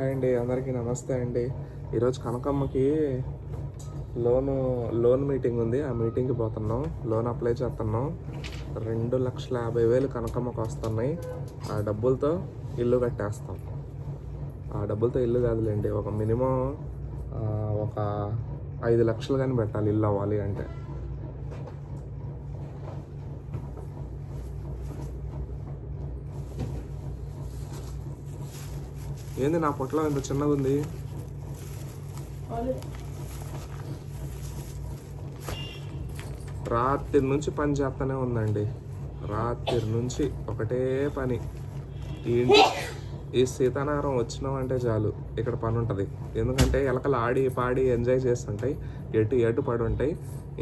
Hi అండి అందరికీ నమస్తే అండి. ఈరోజు కనకమ్మకి లోను లోన్ మీటింగ్ ఉంది. ఆ మీటింగ్కి పోతున్నాం. లోన్ అప్లై చేస్తున్నాం. రెండు లక్షల యాభై వేలు కనకమ్మకు వస్తున్నాయి. ఆ డబ్బులతో ఇల్లు కట్టేస్తాం. ఆ డబ్బులతో ఇల్లు కాదులేండి. ఒక మినిమం ఒక ఐదు లక్షలు కానీ పెట్టాలి ఇల్లు అవ్వాలి అంటే. ఏంది నా పొట్టలో ఇంత చిన్నగా ఉంది? రాత్రి నుంచి పని చేస్తూనే ఉందండి. రాత్రి నుంచి ఒకటే పని. ఈ ఈ సీతానగరం వచ్చినామంటే చాలు. ఇక్కడ పని ఉంటుంది ఎందుకంటే ఎలకలు ఆడి పాడి ఎంజాయ్ చేస్తుంటాయి. ఎటు ఎటు పడి ఉంటాయి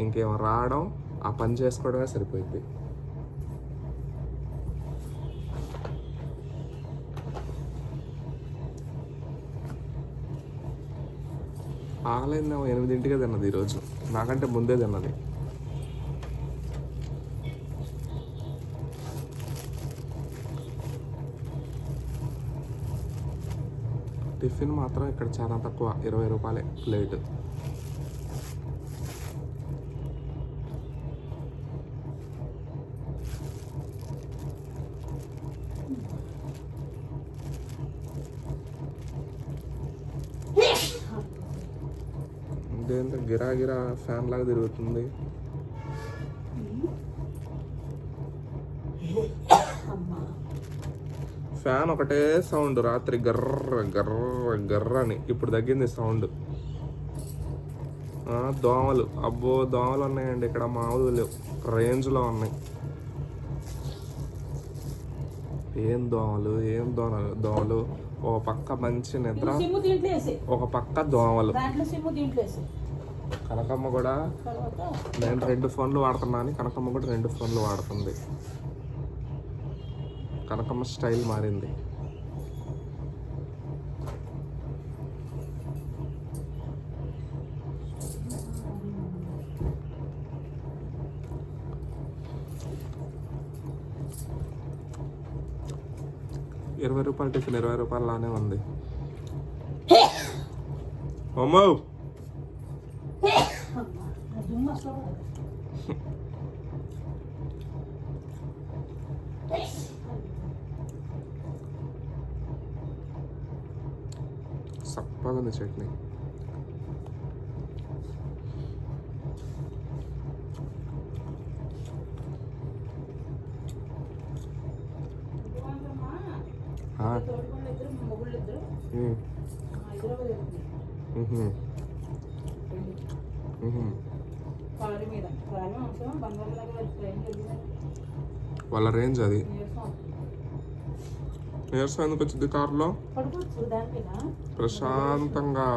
ఇంకేమో రావడం ఆ పని చేసుకోవడమే సరిపోయింది ఆగలేదేమో ఎనిమిదింటికే తిన్నది ఈరోజు. నాకంటే ముందే తిన్నది. టిఫిన్ మాత్రం ఇక్కడ చాలా తక్కువ. ఇరవై రూపాయలే ప్లేట్. ఇదేంటో గిరా గిరా ఫ్యాన్ లాగా తిరుగుతుంది. ఫ్యాన్ ఒకటే సౌండ్ రాత్రి గర్ర గర్ర గర్ర అని. ఇప్పుడు తగ్గింది సౌండ్ దోమలు. అబ్బో దోమలు ఉన్నాయండి. ఇక్కడ మామూలు లేవు. రేంజ్లో ఉన్నాయి. ఏం దోమలు ఏం దోమలు దోమలు? ఒక పక్క మంచి నిద్ర ఒక పక్క దోమలు. కనకమ్మ కూడా నేను రెండు ఫోన్లు వాడుతున్నా అని కనకమ్మ కూడా రెండు ఫోన్లు వాడుతుంది. కనకమ్మ స్టైల్ మారింది. ఇరవై రూపాయలు టిఫిన్ ఇరవై రూపాయలలానే ఉంది. అమ్మో! దుమ్ము ఉంది చట్నీ. వాళ్ళ రేంజ్ అది. నీరసం ఎందుకు వచ్చింది కారులో ప్రశాంతంగా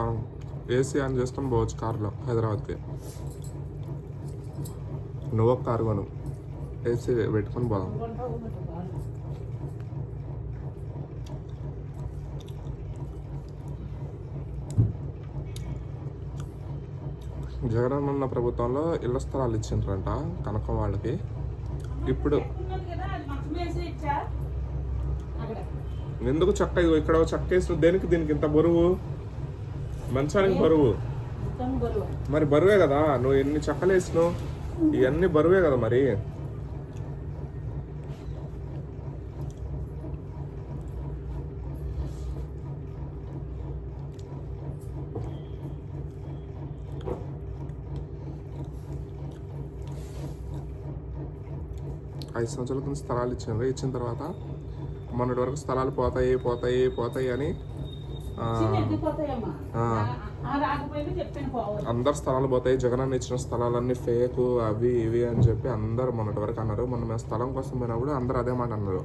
ఏసీ ఆన్ చేసుకొని పోవచ్చు కారులో హైదరాబాద్కి. నువ్వు కారు కొను. ఏసీ పెట్టుకొని పోదాం. జగనన్న ప్రభుత్వంలో ఇళ్ళ స్థలాలు ఇచ్చిండ్రంట కనకం వాళ్ళకి. ఇప్పుడు ఎందుకు చక్క ఇక్కడ చక్క వేసిన దేనికి దీనికి ఇంత బరువు? మంచానికి బరువు. మరి బరువే కదా? నువ్వు ఎన్ని చక్కలు వేసినావు? ఇవన్నీ బరువే కదా మరి? ఐదు సంవత్సరాల కింద స్థలాలు ఇచ్చిండ్రు ఇచ్చిన తర్వాత మొన్నటి వరకు స్థలాలు పోతాయి పోతాయి పోతాయి అని అందరు స్థలాలు పోతాయి. జగనన్న ఇచ్చిన స్థలాలన్నీ ఫేక్ అవి ఇవి అని చెప్పి అందరు మొన్నటి వరకు అన్నారు. మొన్న మేము స్థలం కోసం పోయినప్పుడు అందరూ అదే మాట అన్నారు.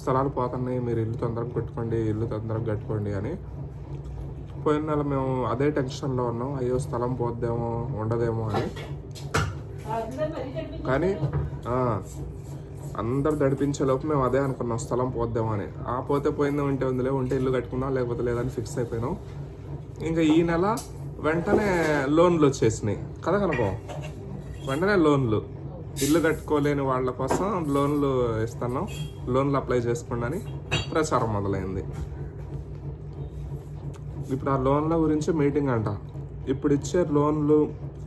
స్థలాలు పోతున్నాయి మీరు ఇల్లు తొందరగా పెట్టుకోండి ఇల్లు తొందరగా కట్టుకోండి అని. పోయిన నెల మేము అదే టెన్షన్లో ఉన్నాం. అయ్యో స్థలం పోద్దేమో ఉండదేమో అని. కానీ అందరు దడిపించేలోపు మేము అదే అనుకున్నాం స్థలం పోద్దామని ఆ పోతే పోయింది ఉంటే ఉందిలే ఉంటే ఇల్లు కట్టుకుందాం లేకపోతే లేదని ఫిక్స్ అయిపోయినాం. ఇంకా ఈ నెల వెంటనే లోన్లు వచ్చేసినాయి. కదా కనుకో? వెంటనే లోన్లు. ఇల్లు కట్టుకోలేని వాళ్ళ కోసం లోన్లు ఇస్తున్నాం. లోన్లు అప్లై చేసుకోండి ప్రచారం మొదలైంది. ఇప్పుడు ఆ లోన్ల గురించి మీటింగ్ అంట. ఇప్పుడు ఇచ్చే లోన్లు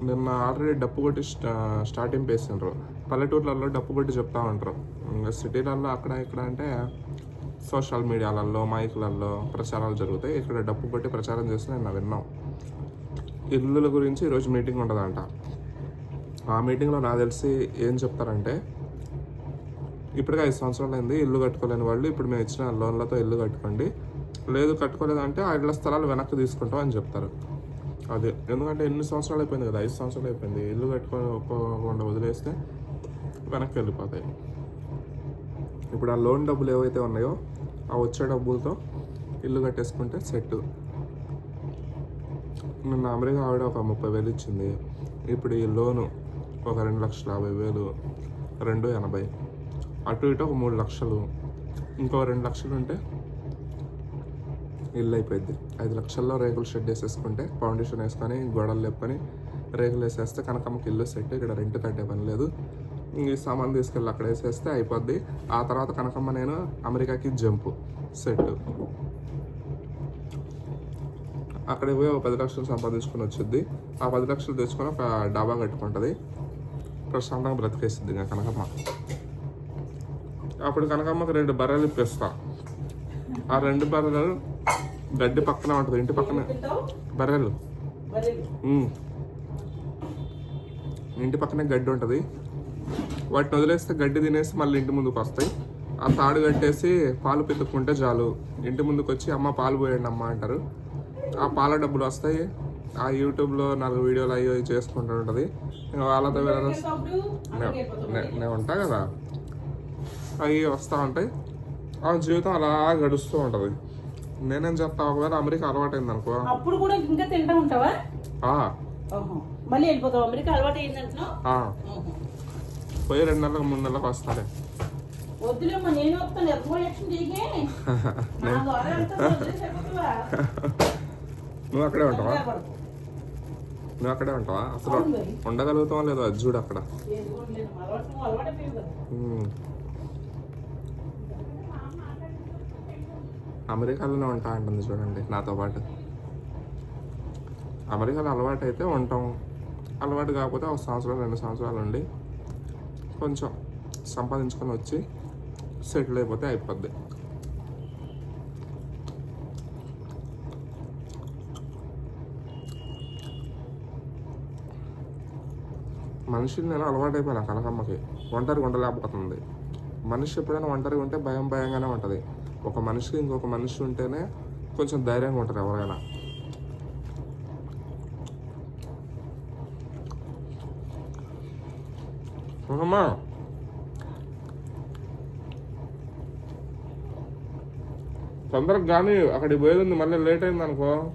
నిన్న ఆల్రెడీ డప్పు కొట్టి స్టా స్టార్టింగ్ పేసిండ్రు. పల్లెటూర్లలో డప్పు కొట్టి చెప్తా ఉంటారు ఇంకా సిటీలలో అక్కడ ఇక్కడ అంటే సోషల్ మీడియాలలో మైకులలో ప్రచారాలు జరుగుతాయి. ఇక్కడ డప్పు కొట్టి ప్రచారం చేస్తే నేను విన్నాం. ఇల్లుల గురించి ఈరోజు మీటింగ్ ఉంటుందంట ఆ మీటింగ్లో నాకు తెలిసి ఏం చెప్తారంటే ఇప్పటికే ఐదు సంవత్సరాలు అయింది ఇల్లు కట్టుకోలేని వాళ్ళు ఇప్పుడు మేము ఇచ్చిన లోన్లతో ఇల్లు కట్టుకోండి. లేదు కట్టుకోలేదంటే ఆ ఇళ్ళ స్థలాలు వెనక్కి తీసుకుంటాం అని చెప్తారు. అదే. ఎందుకంటే ఎన్ని సంవత్సరాలు అయిపోయింది కదా? ఐదు సంవత్సరాలు అయిపోయింది. ఇల్లు కట్టుకోకుండా వదిలేస్తే వెనక్కి వెళ్ళిపోతాయి. ఇప్పుడు ఆ లోన్ డబ్బులు ఏవైతే ఉన్నాయో ఆ వచ్చే డబ్బులతో ఇల్లు కట్టేసుకుంటే సెట్ నిన్న అమెరికా ఆవిడ ఒక ముప్పై వేలు ఇచ్చింది. ఇప్పుడు ఈ లోను ఒక రెండు లక్షల యాభై వేలు రెండు ఎనభై. అటు ఇటు ఒక మూడు లక్షలు ఇంకో రెండు లక్షలు ఉంటే ఇల్లు అయిపోయింది ఐదు లక్షల్లో రేకులు షెడ్ వేసేసుకుంటే ఫౌండేషన్ వేసుకొని గోడలు లేపుకొని రేకులు వేసేస్తే కనకమ్మకి ఇల్లు సెట్ ఇక్కడ రెంట్ కట్టే పని లేదు. ఈ సామాన్ తీసుకెళ్ళి అక్కడ వేసేస్తే అయిపోద్ది. ఆ తర్వాత కనకమ్మ నేను అమెరికాకి జంపు సెట్. అక్కడ పోయి ఒక పది లక్షలు సంపాదించుకొని వచ్చింది ఆ పది లక్షలు తెచ్చుకొని ఒక డాబా కట్టుకుంటుంది. ప్రశాంతంగా బ్రతికేస్తుంది ఇంకా కనకమ్మ. అప్పుడు కనకమ్మకి రెండు బర్రెలు ఇప్పిస్తాను ఆ రెండు బర్రెలు గడ్డి పక్కన ఉంటుంది ఇంటి పక్కన. బర్రెలు. ఇంటి పక్కనే గడ్డి ఉంటుంది. వాటిని వదిలేస్తే గడ్డి తినేసి మళ్ళీ ఇంటి ముందుకు వస్తాయి. ఆ తాడు కట్టేసి పాలు పితుక్కుంటే చాలు. ఇంటి ముందుకు వచ్చి అమ్మ పాలు పోయండి అమ్మ అంటారు. ఆ పాల డబ్బులు వస్తాయి. ఆ యూట్యూబ్లో నాలుగు వీడియోలు అయ్యో చేసుకుంటూ ఉంటుంది. వాళ్ళతో వీళ్ళతో నేను ఉంటా కదా. అవి వస్తూ ఉంటాయి. ఆ జీవితం అలా గడుస్తూ ఉంటుంది. నేనేం చెప్తా ఒకవేళ అమెరికా అలవాటైంది అనుకో అప్పుడు కూడా ఇంకా తింటా ఉంటావా? మళ్ళీ వెళ్ళిపోతావు? అమెరికా అలవాటు అయిందంటున్నావు. పోయి రెండు నెలలకు మూడు నెలలకు వస్తాడే వద్దులేమ్మా నేను వస్తాను. ఎక్కువ చేయకే? నువ్వు అక్కడే ఉంటావా. నువ్వు అక్కడే ఉంటావా? అసలు. ఉండగలుగుతావా లేదో అది చూడు అక్కడ చేసుకోవట్లేదు. అలవాటు నువ్వు అలవాటైపోయావు కదా. ఉమ్. అమెరికాలోనే ఉంటా అంటుంది చూడండి నాతో పాటు. అమెరికాలో అలవాటు అయితే ఉంటాం. అలవాటు కాకపోతే ఒక సంవత్సరం రెండు సంవత్సరాలు ఉండి కొంచెం సంపాదించుకొని వచ్చి సెటిల్ అయిపోతే అయిపోద్ది. మనిషిని నేను అలవాటు అయిపోయినా కనకమ్మకి. ఒంటరిగా ఉండలేకపోతుంది. మనిషి ఎప్పుడైనా ఒంటరిగా ఉంటే భయం భయంగానే ఉంటుంది. ఒక మనిషికి ఇంకొక మనిషి ఉంటేనే కొంచెం ధైర్యంగా ఉంటారు ఎవరైనా. అమ్మా. తొందరగా కానీ అక్కడికి పోయేది ఉంది మళ్ళీ లేట్ అయింది అనుకో.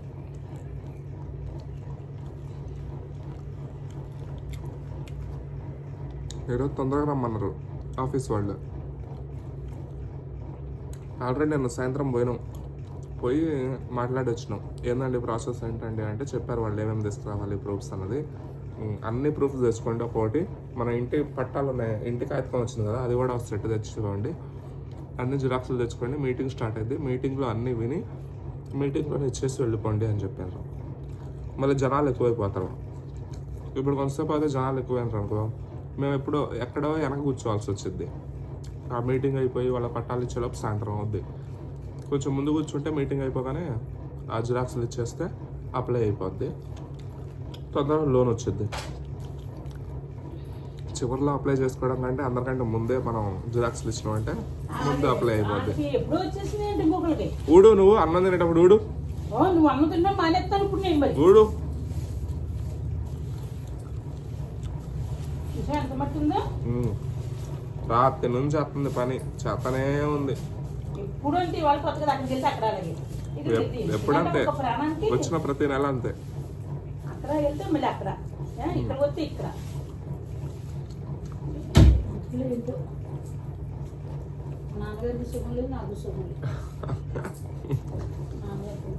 ఈరోజు తొందరగా రమ్మన్నారు ఆఫీస్ వాళ్ళు. ఆల్రెడీ నేను సాయంత్రం పోయినాం. పోయి మాట్లాడి వచ్చినాం ఏందండి ప్రాసెస్ ఏంటండి అంటే చెప్పారు వాళ్ళు ఏమేమి తీసుకురావాలి ప్రూఫ్స్ అన్నది. అన్ని ప్రూఫ్స్ తెచ్చుకోండి ఒకటి మన ఇంటి పట్టాలు ఉన్నాయి. ఇంటికి కాగితం వచ్చింది కదా అది కూడా ఒక సెట్ తెచ్చుకోండి అన్ని జిరాక్స్లు తెచ్చుకోండి మీటింగ్ స్టార్ట్ అయింది. మీటింగ్లో అన్నీ విని మీటింగ్లో ఇచ్చేసి వెళ్ళిపోండి అని చెప్పారు. మళ్ళీ జనాలు ఎక్కువైపోతారు. ఇప్పుడు కొంతసేపు అయితే జనాలు ఎక్కువైనారు అనుకో మేము ఎప్పుడో ఎక్కడో వెనక కూర్చోవాల్సి వచ్చింది. ఆ మీటింగ్ అయిపోయి వాళ్ళ పట్టాలు ఇచ్చేలోపు సాయంత్రం అవుద్ది. కొంచెం ముందు కూర్చుంటే మీటింగ్ అయిపోగానే ఆ జిరాక్స్లు ఇచ్చేస్తే అప్లై అయిపోద్ది. తొందరగా లోన్ వచ్చింది చివరిలో అప్లై చేసుకోవడం కంటే అందరికంటే ముందే మనం జిరాక్స్లు ఇచ్చినామంటే ముందు అప్లై అయిపోద్ది. ఊడు నువ్వు అన్నం తినేటప్పుడు ఊడు. ఊడు. ఎంత. రాత్రి నుంచి చేస్తుంది పని. చేతనే ఉంది. ఎప్పుడంతే వచ్చిన ప్రతి నెల అంతే. నాన్నగారికి సుఖం లేదు నాకు సుఖం లేదు నాన్నగారికి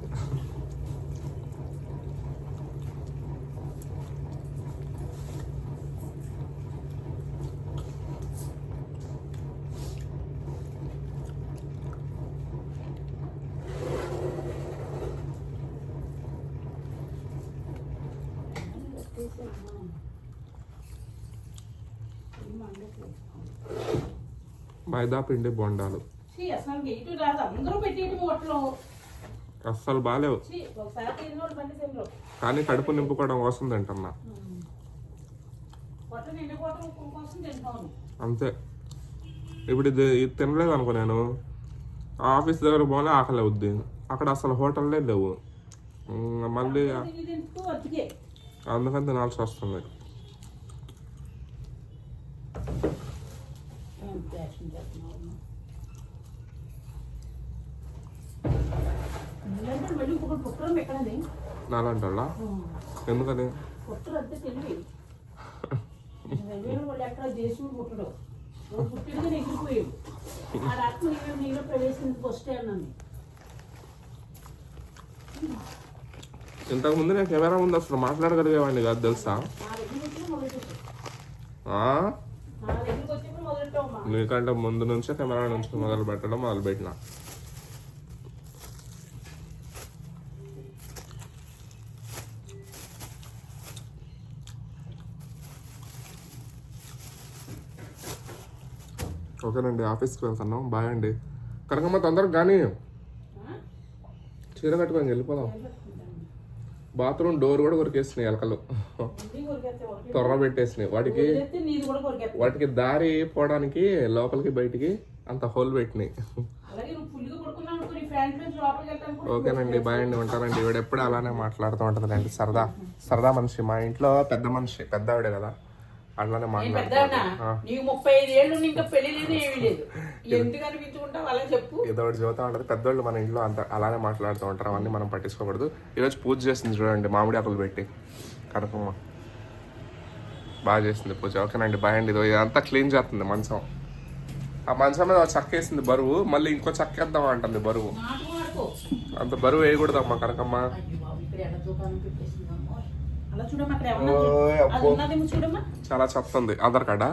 మైదా పిండి బొండాలు అస్సలు బాగాలేవు కానీ కడుపు నింపుకోవడం కోసం తింటున్నా అంతే ఇప్పుడు ఇది ఇది తినలేదు అనుకో నేను ఆ ఆఫీస్ దగ్గర పోలే ఆకలి అవుద్ది అక్కడ అసలు హోటల్లే లేవు మళ్ళీ అందుకని తినాల్సి వస్తుంది ఏం ఫ్యాషన్ మళ్ళీ ఇంకొకటి ఎందుకని ఎక్కడ ఎగిరిపోయాడు ప్రవేశించి వస్తే అన్నాను ఇంతకు ముందు నేను కెమెరా ముందు అసలు మాట్లాడగలిగేవాడిని కాదు తెలుసా? నీకంటే ముందు నుంచే కెమెరా నుంచి మొదలు పెట్టడం మొదలు పెట్టిన ఓకేనండి ఆఫీస్కి వెళ్తున్నాం. బాయ్ అండి. కనకమ్మ తొందరగా కానీ. చీర కట్టుకొని వెళ్ళిపోదాం. బాత్రూమ్ డోర్ కూడా కొరికేసినాయి ఎలకలు. తొర్ర పెట్టేసినాయి వాటికి వాటికి దారి పోవడానికి లోపలికి బయటికి అంత హోల్ పెట్టినాయి. ఓకేనండి బాయ్ అండి ఉంటానండి. ఈవిడ ఎప్పుడు అలానే మాట్లాడుతూ ఉంటుందండి సరదా సరదా మనిషి. మా ఇంట్లో పెద్ద మనిషి పెద్ద ఆవిడే కదా. అట్లానే మాట్లాడుతూ పెద్దవాడినా? ఉంటుంది. నీకు ముప్పై ఐదు ఏళ్ళు ఇంకా పెళ్ళి లేదు ఏమీ లేదు. ఎందుకు అనిపించుకుంటావు? అలా చెప్పు. ఏదో ఒకటి చదువుతూ ఉంటుంది. పెద్దోళ్ళు మన ఇంట్లో అంత అలానే మాట్లాడుతూ ఉంటారు. అవన్నీ మనం పట్టించుకోకూడదు. ఈరోజు పూజ చేసింది చూడండి మామిడి ఆకులు పెట్టి. కనకమ్మ. బాగా చేసింది పూజ. ఓకేనండి బాయ్ అండి. ఇదో ఇదంతా క్లీన్ చేస్తుంది మంచం. ఆ మంచం మీద చక్క వేసింది బరువు. మళ్ళీ ఇంకో చక్క వేద్దాం అంటుంది బరువు. అంత బరువు వేయకూడదమ్మా కనకమ్మ. చాలా చెత్త ఉంది ఆధార్ కార్డా.